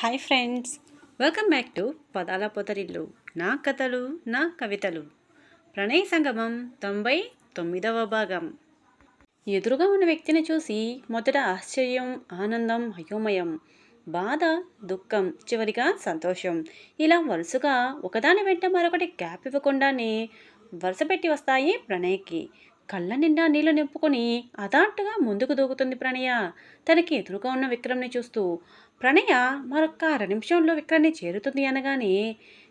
Hi friends. Welcome back to పదాల పొదరిల్లు. నా కథలు నా కవితలు. ప్రణయ సంగమం తొంభై తొమ్మిదవ భాగం. ఎదురుగా ఉన్న వ్యక్తిని చూసి మొదట ఆశ్చర్యం ఆనందం అయోమయం బాధ దుఃఖం చివరిగా సంతోషం. ఇలా వరుసగా ఒకదాని వెంట మరొకటి గ్యాప్ ఇవ్వకుండానే వరుస పెట్టి వస్తాయి ప్రణయ్కి. కళ్ళ నిండా నీళ్ళు నింపుకొని అదాట్టుగా ముందుకు దూకుతుంది ప్రణయ. తనకి ఎదురుగా ఉన్న విక్రమ్ని చూస్తూ ప్రణయ మరొక్క అర నిమిషంలో విక్రమ్ని చేరుతుంది అనగానే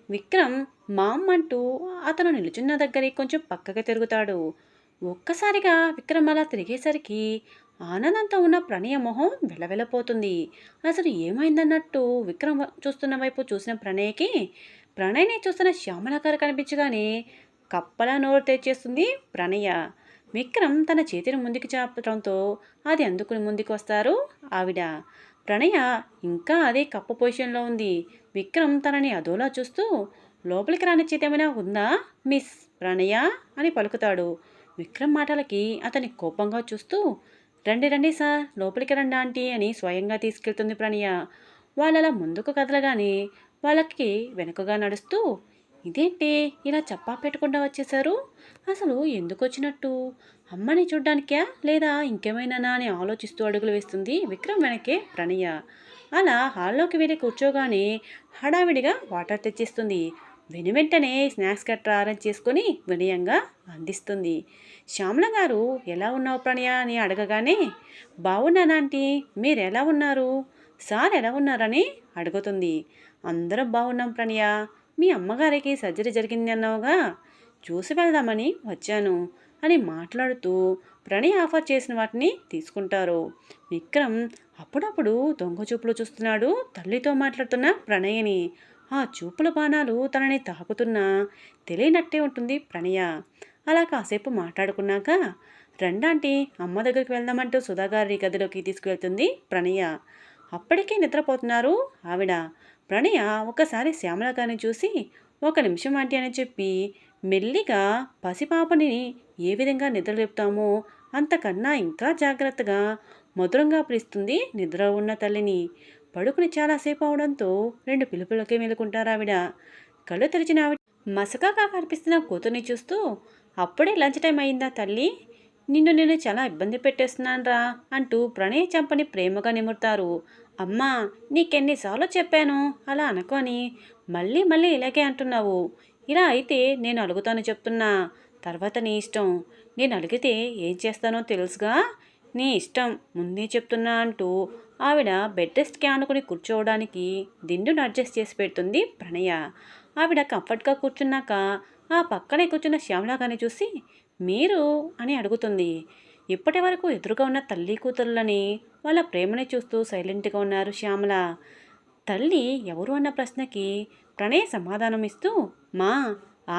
విక్రమ్ మామ్ అంటూ అతను నిలుచున్న దగ్గరే కొంచెం పక్కగా తిరుగుతాడు. ఒక్కసారిగా విక్రమ్ అలా తిరిగేసరికి ఆనందంతో ఉన్న ప్రణయ మొహం వెలవెలపోతుంది. అసలు ఏమైందన్నట్టు విక్రమ్ చూస్తున్న వైపు చూసిన ప్రణయకి ప్రణయ్ని చూస్తున్న శ్యామలాకారు కనిపించగానే కప్పలా నోరు తెచ్చేస్తుంది ప్రణయ. విక్రమ్ తన చేతిని ముందుకు చాపడంతో అది అందుకుని ముందుకు వస్తారు? ఆవిడ ప్రణయ ఇంకా అదే కప్ప పొజిషన్లో ఉంది. విక్రమ్ తనని అదోలా చూస్తూ లోపలికి రాని చేతి ఏమైనా ఉందా మిస్ ప్రణయ? అని పలుకుతాడు. విక్రమ్ మాటలకి అతని కోపంగా చూస్తూ రండి రండి సార్ లోపలికి రండి ఆంటీ అని స్వయంగా తీసుకెళ్తుంది ప్రణయ. వాళ్ళలా ముందుకు కదలగానే వాళ్ళకి వెనుకగా నడుస్తూ ఇదేంటి? ఇలా చప్పా పెట్టకుండా వచ్చేసారు అసలు ఎందుకు వచ్చినట్టు? అమ్మని చూడ్డానికా? లేదా ఇంకేమైనా అని ఆలోచిస్తూ అడుగులు వేస్తుంది విక్రమ్ వెనకే ప్రణయ. అలా హాల్లోకి వెళ్ళి కూర్చోగానే హడావిడిగా వాటర్ తెచ్చిస్తుంది. వెను వెంటనే స్నాక్స్ గట్రా అరేంజ్ చేసుకొని వినయంగా అందిస్తుంది. శ్యామల గారు ఎలా ఉన్నావు ప్రణయ? అని అడగగానే బాగున్నానాంటీ మీరు ఎలా ఉన్నారు? సార్ ఎలా ఉన్నారని? అడుగుతుంది. అందరం బాగున్నాం ప్రణయ. మీ అమ్మగారికి సర్జరీ జరిగింది అన్నావుగా? చూసి వెళ్దామని వచ్చాను అని మాట్లాడుతూ ప్రణయ్ ఆఫర్ చేసిన వాటిని తీసుకుంటారు. విక్రమ్ అప్పుడప్పుడు దొంగ చూపులు చూస్తున్నాడు తల్లితో మాట్లాడుతున్న ప్రణయని. ఆ చూపుల బాణాలు తనని తాకుతున్నా తెలియనట్టే ఉంటుంది ప్రణయ. అలా కాసేపు మాట్లాడుకున్నాక రెండాంటి అమ్మ దగ్గరికి వెళ్దామంటూ సుధాగారి గదిలోకి తీసుకువెళ్తుంది ప్రణయ. అప్పటికే నిద్రపోతున్నారు ఆవిడ. ప్రణయ ఒకసారి శ్యామల గారిని చూసి ఒక నిమిషం ఆంటీ అని చెప్పి మెల్లిగా పసిపాపని ఏ విధంగా నిద్రలేపుతామో అంతకన్నా ఇంకా జాగ్రత్తగా మధురంగా పిలుస్తుంది నిద్ర ఉన్న తల్లిని. పడుకుని చాలాసేపు అవడంతో రెండు పిలుపులకే మేలుకుంటారావిడ కళ్ళు తెరిచిన ఆవిడ మసకాగా కనిపిస్తున్న కూతుర్ని చూస్తూ అప్పుడే లంచ్ టైం అయిందా తల్లి? నిన్ను నేను చాలా ఇబ్బంది పెట్టేస్తున్నానరా అంటూ ప్రణయ చంపని ప్రేమగా నిమురుతారు. అమ్మా నీకెన్నిసార్లు చెప్పాను? అలా అనుకొని మళ్ళీ మళ్ళీ ఇలాగే అంటున్నావు. ఇలా అయితే నేను అడుగుతాను చెప్తున్నా. తర్వాత నీ ఇష్టం. నేను అడిగితే ఏం చేస్తానో తెలుసుగా? నీ ఇష్టం ముందే చెప్తున్నా అంటూ ఆవిడ బెడ్ రెస్ట్కి ఆనుకుని కూర్చోవడానికి దిండును అడ్జస్ట్ చేసి పెడుతుంది ప్రణయ. ఆవిడ కంఫర్ట్గా కూర్చున్నాక ఆ పక్కనే కూర్చున్న శ్యామలాగాని చూసి మీరు? అని అడుగుతుంది. ఇప్పటి వరకు ఎదురుగా ఉన్న తల్లి కూతుర్లని వాళ్ళ ప్రేమని చూస్తూ సైలెంట్గా ఉన్నారు శ్యామల. తల్లి ఎవరు అన్న ప్రశ్నకి ప్రణయ్ సమాధానం ఇస్తూ మా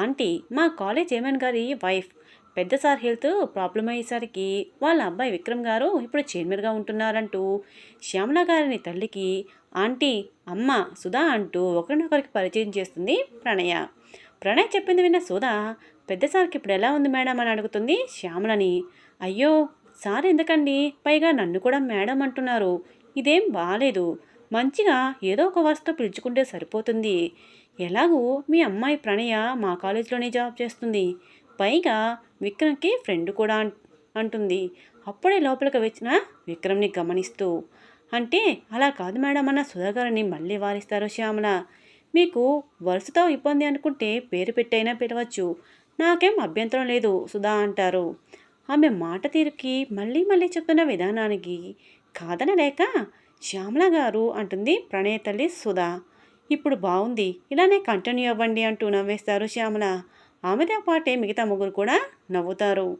ఆంటీ మా కాలేజ్ చైర్మన్ గారి వైఫ్. పెద్ద సార్ హెల్త్ ప్రాబ్లం అయ్యేసరికి వాళ్ళ అబ్బాయి విక్రమ్ గారు ఇప్పుడు చైర్మన్గా ఉంటున్నారంటూ శ్యామల గారిని తల్లికి ఆంటీ అమ్మ సుధా అంటూ ఒకరినొకరికి పరిచయం చేస్తుంది ప్రణయ. ప్రణయ్ చెప్పింది విన్న సుధా పెద్ద సార్కి ఇప్పుడు ఎలా ఉంది మేడం అని అడుగుతుంది శ్యామలని. అయ్యో సార్ ఎందుకండి పైగా నన్ను కూడా మేడం అంటున్నారు. ఇదేం బాగాలేదు మంచిగా ఏదో ఒక వరుసతో పిలుచుకుంటే సరిపోతుంది. ఎలాగూ మీ అమ్మాయి ప్రణయ మా కాలేజీలోనే జాబ్ చేస్తుంది. పైగా విక్రమ్కి ఫ్రెండ్ కూడా అంటుంది. అప్పుడే లోపలికి వచ్చిన విక్రమ్ని గమనిస్తూ అంటే అలా కాదు మేడం అన్న సుధాగారిని మళ్ళీ వారిస్తారు శ్యామల. మీకు వరుసతో ఇబ్బంది అనుకుంటే పేరు పెట్టైనా పిలవచ్చు. నాకేం అభ్యంతరం లేదు సుధా అంటారు. ఆమె మాట తీరుకి మళ్ళీ మళ్ళీ చెప్తున్న విధానానికి కాదనలేక శ్యామల గారు అంటుంది ప్రణయ తల్లి సుధా. ఇప్పుడు బాగుంది ఇలానే కంటిన్యూ అవ్వండి అంటూ నవ్వేస్తారు శ్యామల. ఆమెతో పాటే మిగతా ముగ్గురు కూడా నవ్వుతారు.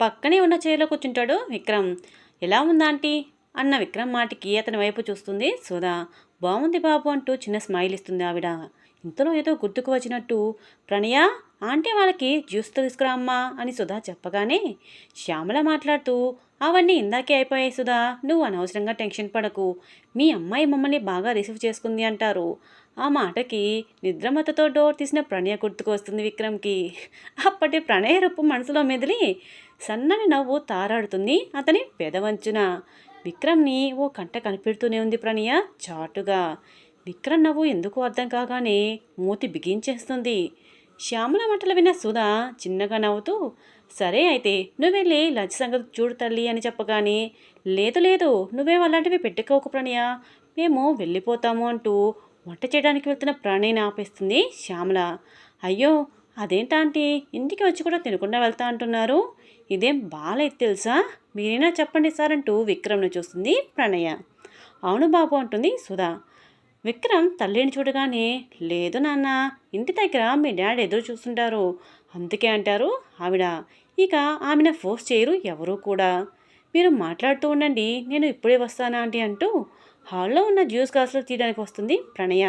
పక్కనే ఉన్న చైర్లో కూర్చుంటాడు విక్రమ్. ఎలా ఉందాంటీ అన్న విక్రమ్ మాటికి అతని వైపు చూస్తుంది సుధా. బాగుంది బాబు అంటూ చిన్న స్మైల్ ఇస్తుంది ఆవిడ. ఇంతలో ఏదో గుర్తుకు వచ్చినట్టు ప్రణయ ఆంటీ వాళ్ళకి జ్యూస్ తీసుకురా అమ్మా అని సుధా చెప్పగానే శ్యామల మాట్లాడుతూ అవన్నీ ఇందాకే అయిపోయాయి సుధా. నువ్వు అనవసరంగా టెన్షన్ పడకు. మీ అమ్మాయి మమ్మల్ని బాగా రిసీవ్ చేసుకుంది అంటారు. ఆ మాటకి నిద్రమతతో డోర్ తీసిన ప్రణయ గుర్తుకు వస్తుంది విక్రమ్కి. అప్పటి ప్రణయ రూపు మనసులో మెదిలి సన్నని నవ్వు తారాడుతుంది అతని పెదవంచున. విక్రమ్ని ఓ కంట కనిపెడుతూనే ఉంది ప్రణయ చాటుగా. విక్రమ్ నవ్వు ఎందుకు అర్థం కాగానే మూతి బిగించేస్తుంది. శ్యామల మాటలు విన్న సుధా చిన్నగా నవ్వుతూ సరే అయితే నువ్వు వెళ్ళి లంచ్ సంగతి చూడు తల్లి అని చెప్పగానే లేదు లేదు నువ్వేం అలాంటివి పెట్టుకోకు ప్రణయ. మేము వెళ్ళిపోతాము అంటూ వంట చేయడానికి వెళ్తున్న ప్రణయని ఆపేస్తుంది శ్యామల. అయ్యో అదేంటాంటీ ఇంటికి వచ్చి కూడా తినకుండా వెళ్తా అంటున్నారు. ఇదేం బాలేదు తెలుసా? మీరైనా చెప్పండి సార్ అంటూ విక్రమ్ను చూస్తుంది ప్రణయ. అవును బాబు అంటుంది సుధా. విక్రమ్ తల్లిని చూడగానే లేదు నాన్న ఇంటి దగ్గర మీ డాడీ ఎదురు చూస్తుంటారు. అందుకే అంటారు ఆవిడ. ఇక ఆమెను ఫోర్స్ చేయరు ఎవరూ కూడా. మీరు మాట్లాడుతూ ఉండండి నేను ఇప్పుడే వస్తానా ఆంటీ అంటూ హాల్లో ఉన్న జ్యూస్ గ్లాసులు తీయడానికి వస్తుంది ప్రణయ.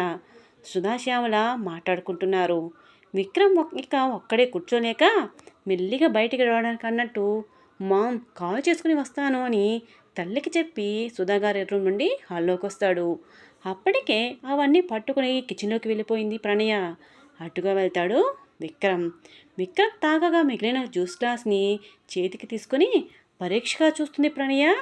సుధాశ్యామల మాట్లాడుకుంటున్నారు. విక్రమ్ ఇక ఒక్కడే కూర్చోలేక మెల్లిగా బయటికి రావడానికి అన్నట్టు మామ్ కాల్ చేసుకుని వస్తాను అని తల్లికి చెప్పి సుధాగారి రూమ్ నుండి హాల్లోకి వస్తాడు. అప్పటికే అవన్నీ పట్టుకుని కిచెన్లోకి వెళ్ళిపోయింది ప్రణయ. అటుగా వెళ్తాడు విక్రమ్. విక్రమ్ తాగగా మిగిలిన జ్యూస్ గ్లాస్ని చేతికి తీసుకుని పరీక్షగా చూస్తుంది ప్రణయ.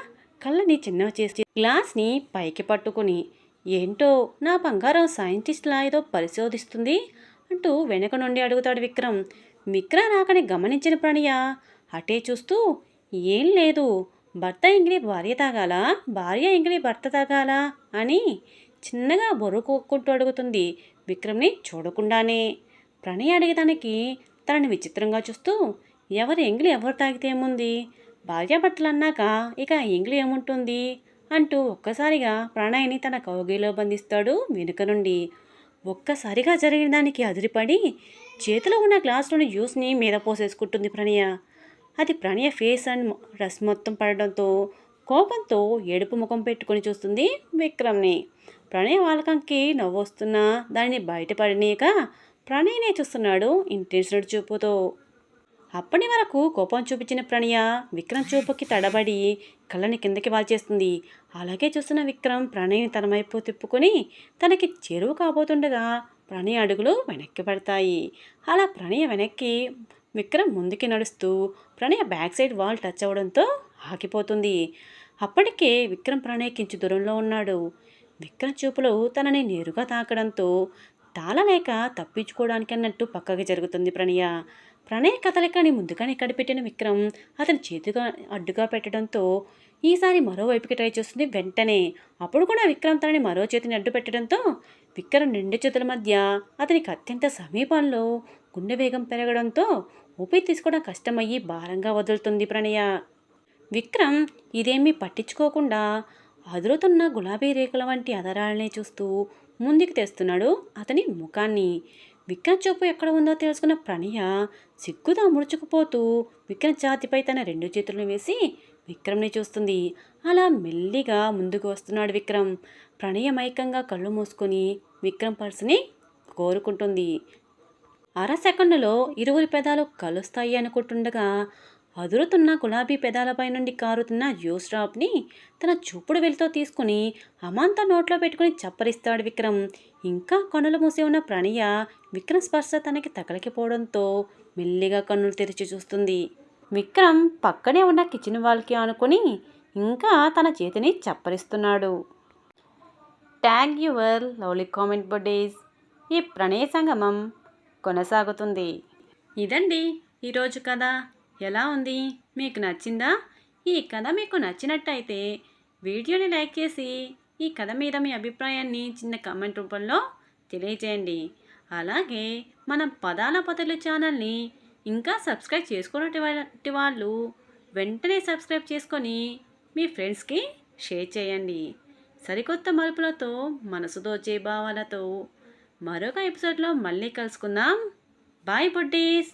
కళ్ళని చిన్నవి చేసి గ్లాస్ని పైకి పట్టుకుని ఏంటో నా బంగారం సైంటిస్ట్లా ఏదో పరిశోధిస్తుంది అంటూ వెనక నుండి అడుగుతాడు విక్రమ్. విక్రమ్ రాకని గమనించిన ప్రణయ అటే చూస్తూ ఏం లేదు భర్త ఎంగిలి భార్య తాగాల? భార్య ఎంగిలి భర్త తాగాల? అని చిన్నగా బొరుకోక్కుంటూ అడుగుతుంది విక్రమ్ని చూడకుండానే. ప్రణయ్ అడిగేదానికి తనని విచిత్రంగా చూస్తూ ఎవరు ఎంగిలి ఎవరు తాగితే ఏముంది? భార్యాభర్తలు అన్నాక ఇక ఎంగిలి ఏముంటుంది? అంటూ ఒక్కసారిగా ప్రణయ్ని తన కౌగిలో బంధిస్తాడు వెనుక నుండి. ఒక్కసారిగా జరిగిన దానికి అదిరిపడి చేతిలో ఉన్న గ్లాసులోని జ్యూస్ని మీద పోసేసుకుంటుంది ప్రణయ. అది ప్రణయ ఫేస్ అండ్ రస్ మొత్తం పడడంతో కోపంతో ఏడుపు ముఖం పెట్టుకొని చూస్తుంది విక్రమ్ని. ప్రణయవాలకంకి నవ్వొస్తున్నా దానిని బయటపడినాక ప్రణయ్నే చూస్తున్నాడు ఇంటెన్షన్ చూపుతో. అప్పటి వరకు కోపం చూపించిన ప్రణయ విక్రమ్ చూపుకి తడబడి కళ్ళని కిందకి వాల్చేస్తుంది. అలాగే చూస్తున్న విక్రమ్ ప్రణయ్ని తన వైపు తిప్పుకొని తనకి చెరువు కాబోతుండగా ప్రణయ అడుగులు వెనక్కి పడతాయి. అలా ప్రణయ వెనక్కి విక్రమ్ ముందుకి నడుస్తూ ప్రణయ బ్యాక్ సైడ్ వాల్ టచ్ అవ్వడంతో ఆగిపోతుంది. అప్పటికే విక్రమ్ ప్రణయ్ కించి దూరంలో ఉన్నాడు. విక్రమ్ చూపులు తనని నేరుగా తాకడంతో తాళలేక తప్పించుకోవడానికి అన్నట్టు పక్కకి జరుగుతుంది ప్రణయ. ప్రణయ కదలికని ముందుగానే ఇక్కడ పెట్టిన విక్రమ్ అతని చేతిగా అడ్డుగా పెట్టడంతో ఈసారి మరోవైపుకి ట్రై చేస్తుంది వెంటనే. అప్పుడు కూడా విక్రమ్ తనని మరో చేతిని అడ్డు పెట్టడంతో విక్రమ్ రెండు చేతుల మధ్య అతనికి అత్యంత సమీపంలో గుండె వేగం పెరగడంతో ఊపిరి తీసుకోవడం కష్టమయ్యి భారంగా వదులుతుంది ప్రణయ. విక్రమ్ ఇదేమీ పట్టించుకోకుండా అదురుతున్న గులాబీ రేకుల వంటి అదరాలనే చూస్తూ ముందుకు తెస్తున్నాడు అతని ముఖాన్ని. విక్రమ్ చూపు ఎక్కడ ఉందో తెలుసుకున్న ప్రణయ సిగ్గుతో ముడుచుకుపోతూ విక్రమ్ ఛాతిపై తన రెండు చేతులను వేసి విక్రమ్ని చూస్తుంది. అలా మెల్లిగా ముందుకు వస్తున్నాడు విక్రమ్. ప్రణయ మైకంగా కళ్ళు మూసుకొని విక్రమ్ పర్సుని కోరుకుంటుంది. అర సెకండ్లో ఇరువురి పెదాలు కలుస్తాయి అనుకుంటుండగా అదురుతున్న గులాబీ పెదాలపై నుండి కారుతున్న జ్యూస్ తన చూపుడు వెలితో తీసుకుని అమాంత నోట్లో పెట్టుకుని చప్పరిస్తాడు విక్రమ్. ఇంకా కన్నులు మూసి ఉన్న ప్రణయ విక్రమ్ స్పర్శ తనకి తగలకిపోవడంతో మెల్లిగా కన్నులు తెరిచి చూస్తుంది. విక్రమ్ పక్కనే ఉన్న కిచెన్ వాల్కి ఆనుకొని ఇంకా తన చేతిని చప్పరిస్తున్నాడు. Tag your lovely comment buddies ఈ ప్రణయ సంగమం కొనసాగుతుంది. ఇదండి ఈరోజు కదా ఎలా ఉంది? మీకు నచ్చిందా? ఈ కథ మీకు నచ్చినట్టయితే వీడియోని లైక్ చేసి ఈ కథ మీద మీ అభిప్రాయాన్ని చిన్న కమెంట్ రూపంలో తెలియజేయండి. అలాగే మన పదాల పదలు ఛానల్ని ఇంకా సబ్స్క్రైబ్ చేసుకున్నటువంటి వాళ్ళు వెంటనే సబ్స్క్రైబ్ చేసుకొని మీ ఫ్రెండ్స్కి షేర్ చేయండి. సరికొత్త మలుపులతో మనసు దోచే భావాలతో మరొక ఎపిసోడ్లో మళ్ళీ కలుసుకుందాం. Bye buddies!